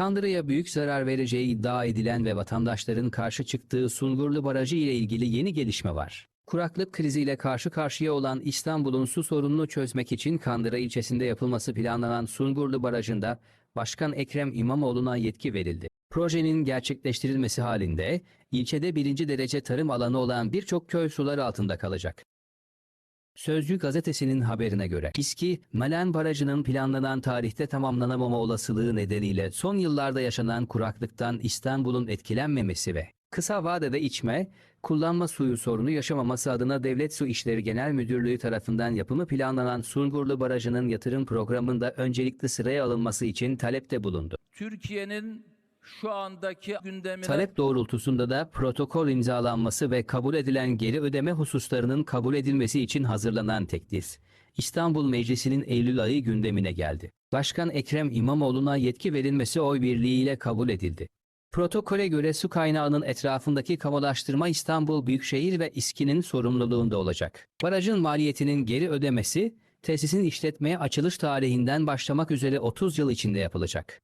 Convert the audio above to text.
Kandıra'ya büyük zarar vereceği iddia edilen ve vatandaşların karşı çıktığı Sungurlu Barajı ile ilgili yeni gelişme var. Kuraklık kriziyle karşı karşıya olan İstanbul'un su sorununu çözmek için Kandıra ilçesinde yapılması planlanan Sungurlu Barajı'nda Başkan Ekrem İmamoğlu'na yetki verildi. Projenin gerçekleştirilmesi halinde ilçede birinci derece tarım alanı olan birçok köy sular altında kalacak. Sözcü gazetesinin haberine göre İSKİ, Malen Barajı'nın planlanan tarihte tamamlanamama olasılığı nedeniyle son yıllarda yaşanan kuraklıktan İstanbul'un etkilenmemesi ve kısa vadede içme, kullanma suyu sorunu yaşamaması adına Devlet Su İşleri Genel Müdürlüğü tarafından yapımı planlanan Sungurlu Barajı'nın yatırım programında öncelikli sıraya alınması için talepte bulundu. Türkiye'nin şu andaki gündemine Talep doğrultusunda da protokol imzalanması ve kabul edilen geri ödeme hususlarının kabul edilmesi için hazırlanan teklif, İstanbul Meclisi'nin Eylül ayı gündemine geldi. Başkan Ekrem İmamoğlu'na yetki verilmesi oy birliğiyle kabul edildi. Protokole göre su kaynağının etrafındaki kamulaştırma İstanbul Büyükşehir ve İSKİ'nin sorumluluğunda olacak. Barajın maliyetinin geri ödemesi, tesisin işletmeye açılış tarihinden başlamak üzere 30 yıl içinde yapılacak.